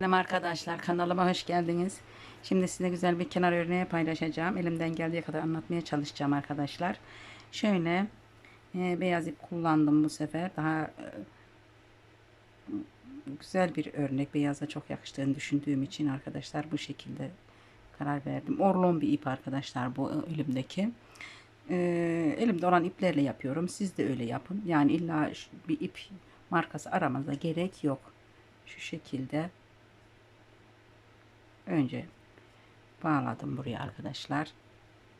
Selam arkadaşlar kanalıma hoş geldiniz. Şimdi size güzel bir kenar örneği paylaşacağım. Elimden geldiği kadar anlatmaya çalışacağım arkadaşlar. Şöyle e, beyaz ip kullandım bu sefer. Daha e, güzel bir örnek. Beyaza çok yakıştığını düşündüğüm için arkadaşlar bu şekilde karar verdim. Orlon bir ip arkadaşlar bu e, elimdeki. E, elimde olan iplerle yapıyorum. Siz de öyle yapın. Yani illa bir ip markası aramanıza gerek yok. Şu şekilde önce bağladım buraya arkadaşlar.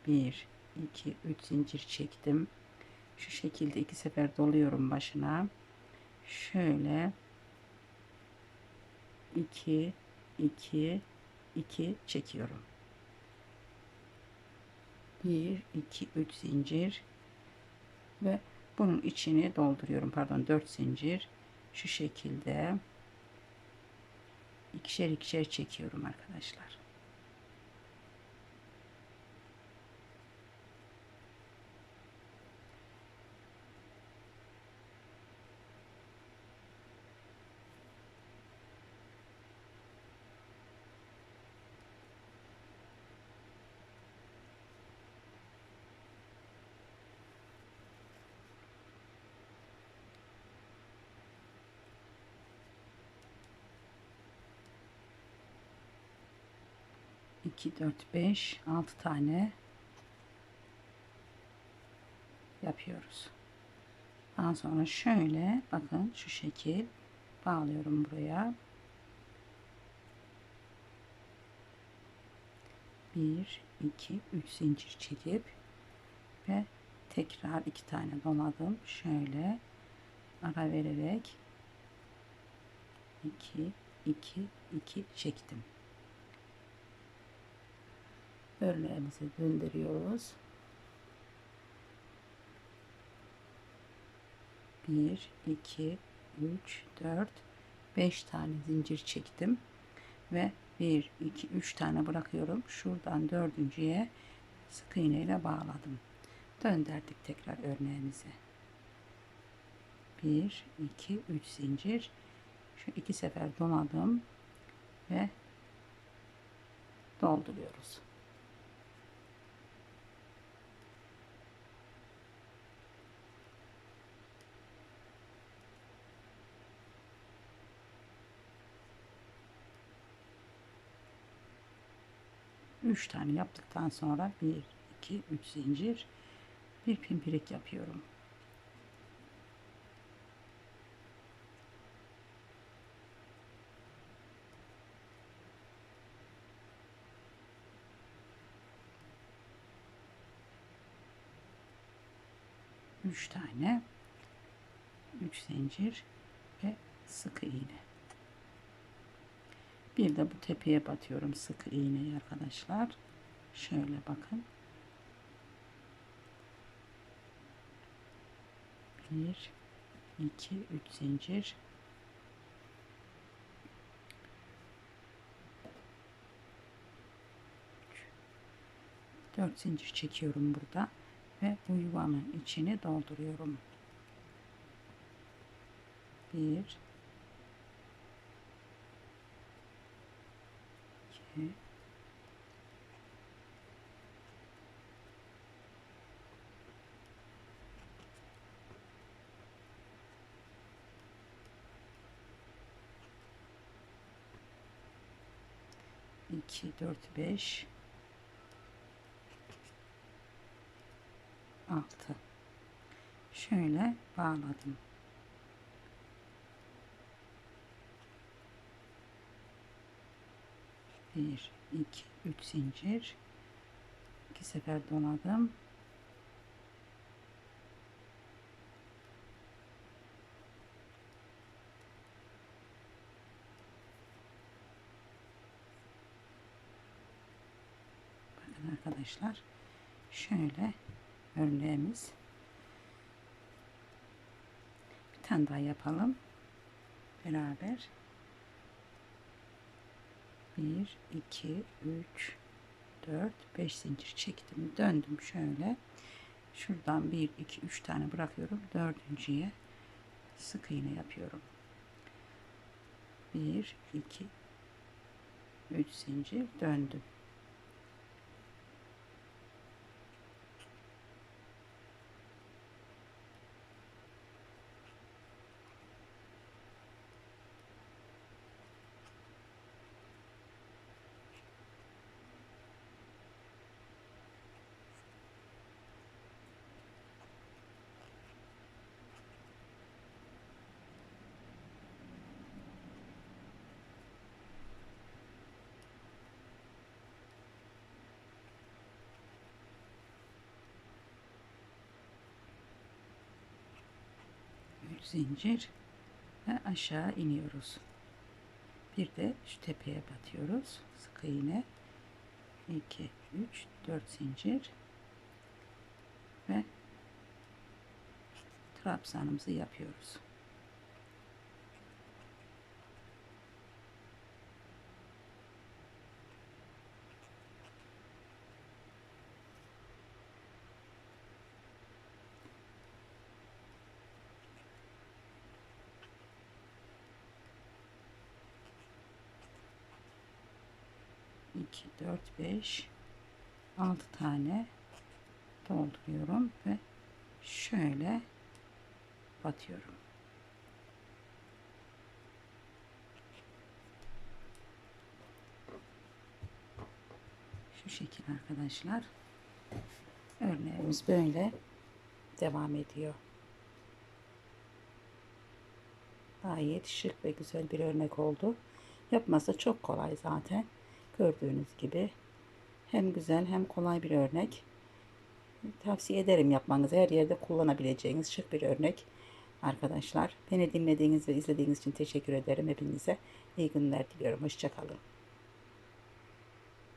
1 2 3 zincir çektim. Şu şekilde iki sefer doluyorum başına. Şöyle 2 2 2 çekiyorum. 1 2 3 zincir ve bunun içini dolduruyorum. Pardon 4 zincir şu şekilde ikişer ikişer çekiyorum arkadaşlar. İki, dört, beş, altı tane yapıyoruz. Daha sonra şöyle bakın şu şekil bağlıyorum buraya. Bir, iki, üç zincir çekip ve tekrar iki tane doladım. Şöyle ara vererek iki, iki, iki çektim. Örneğimizi döndürüyoruz. 1 2 3 4 5 tane zincir çektim ve 1 2 3 tane bırakıyorum. Şuradan dördüncüye sık iğne ile bağladım. Döndürdük tekrar örneğimizi. 1 2 3 zincir şu iki sefer doladım ve dolduruyoruz. Üç tane yaptıktan sonra bir, iki, üç zincir bir pimpirik yapıyorum. Üç tane üç zincir ve sık iğne. Bir de bu tepeye batıyorum sık iğneyi arkadaşlar. Şöyle bakın. Bir, iki, üç zincir. Dört zincir çekiyorum burada ve bu yuvanın içini dolduruyorum. Bir, iki, iki, dört, beş, altı. Şöyle bağladım. Bir, iki, üç zincir. İki sefer doladım. Bakın arkadaşlar. Şöyle örneğimiz. Bir tane daha yapalım. Beraber. 1 2 3 4 5 zincir çektim döndüm şöyle şuradan 1 2 3 tane bırakıyorum dördüncüye sık iğne yapıyorum 1 2 3 zincir döndüm. Zincir ve aşağı iniyoruz. Bir de şu tepeye batıyoruz. Sık iğne 2 3 4 zincir ve trabzanımızı yapıyoruz. İki dört beş altı tane dolduruyorum ve şöyle batıyorum. Şu şekil arkadaşlar. Örneğimiz böyle devam ediyor. Gayet şık ve güzel bir örnek oldu. Yapması çok kolay zaten. Gördüğünüz gibi hem güzel hem kolay bir örnek. Tavsiye ederim yapmanızı. Her yerde kullanabileceğiniz şık bir örnek. Arkadaşlar beni dinlediğiniz ve izlediğiniz için teşekkür ederim hepinize. İyi günler diliyorum. Hoşçakalın.